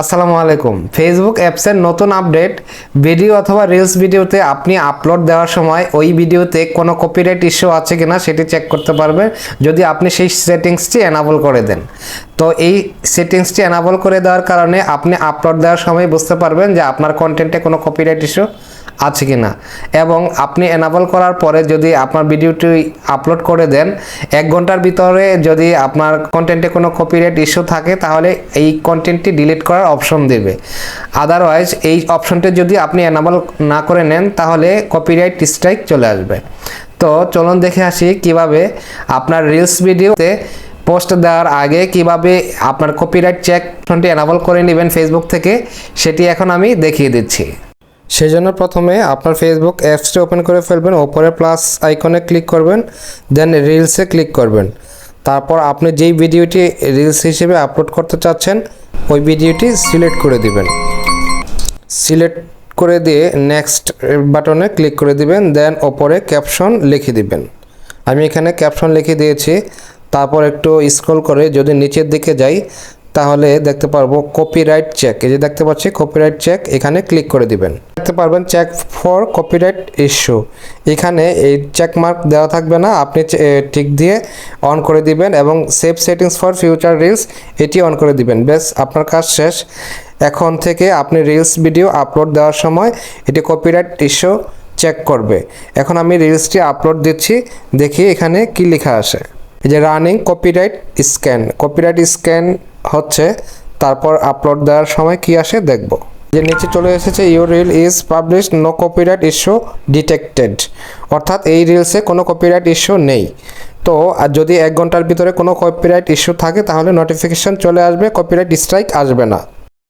আসসালামু আলাইকুম। ফেসবুক অ্যাপসের নতুন আপডেট ভিডিও অথবা রিলস ভিডিওতে আপনি আপলোড দেওয়ার সময় ওই ভিডিওতে কোনো কপিরাইট ইস্যু আছে কি না সেটি চেক করতে পারবে। যদি আপনি সেই সেটিংসটি এনাবল করে দেন। তো এই সেটিংসটি এনাবল করে দেওয়ার কারণে আপনি আপলোড দেওয়ার সময় বুঝতে পারবেন যে আপনার কন্টেন্টে কোনো কপিরাইট ইস্যু আছে কি না? এবং আপনি এনাবল করার পরে যদি আপনার ভিডিওটি আপলোড করে দেন, এক ঘণ্টার ভিতরে যদি আপনার কন্টেন্টে কোনো কপিরাইট ইস্যু থাকে, তাহলে এই কন্টেন্টটি ডিলিট করার অপশন দেবে। আদারওয়াইজ এই অপশনটি যদি আপনি এনাবল না করে নেন, তাহলে কপিরাইট স্ট্রাইক চলে আসবে। তো চলুন দেখে আসি কীভাবে আপনার রিলস ভিডিওতে পোস্ট দেওয়ার আগে কীভাবে আপনার কপিরাইট চেক অপশনটি এনাবল করে নেবেন ফেসবুক থেকে, সেটি এখন আমি দেখিয়ে দিচ্ছি। সেই জন্য প্রথমে আপনার ফেসবুক অ্যাপসটি ওপেন করে ফেলবেন, ওপরে প্লাস আইকনে ক্লিক করবেন দেন রিলসে ক্লিক করবেন। তারপর আপনি যেই ভিডিওটি রিলস হিসেবে আপলোড করতে চাচ্ছেন, ওই ভিডিওটি সিলেক্ট করে দিবেন। সিলেক্ট করে দিয়ে নেক্সট বাটনে ক্লিক করে দিবেন দেন ওপরে ক্যাপশন লিখে দিবেন। আমি এখানে ক্যাপশন লিখে দিয়েছি, তারপর একটু স্ক্রল করে যদি নিচের দিকে যাই, তাহলে দেখতে পারব কপিরাইট চেক এই যে দেখতে পাচ্ছি কপিরাইট চেক এখানে ক্লিক করে দিবেন। দেখতে পারবেন চেক ফর কপিরাইট ইস্যু এখানে এই চেক মার্ক দেওয়া থাকবে না, আপনি টিক দিয়ে অন করে দিবেন এবং save settings for future reels এটি অন করে দিবেন। বেশ আপনার কাজ শেষ। এখন থেকে আপনি রিলস ভিডিও আপলোড দেওয়ার সময় এটি কপিরাইট ইস্যু চেক করবে। এখন আমি রিলসটি আপলোড দিচ্ছি, দেখি এখানে কি লেখা আসে এই যে running copyright scan copyright scan হচ্ছে, তারপর আপলোড দেওয়ার সময় কি আসে দেখব। যে নিচে চলে এসেছে your reel is publish no copyright issue detected অর্থাৎ এই রিলসে কোনো কপিরাইট ইস্যু নেই। তো, আর যদি এক ঘণ্টার ভিতরে কোনো কপিরাইট ইস্যু থাকে, তাহলে নোটিফিকেশন চলে আসবে কপিরাইট স্ট্রাইক আসবে না।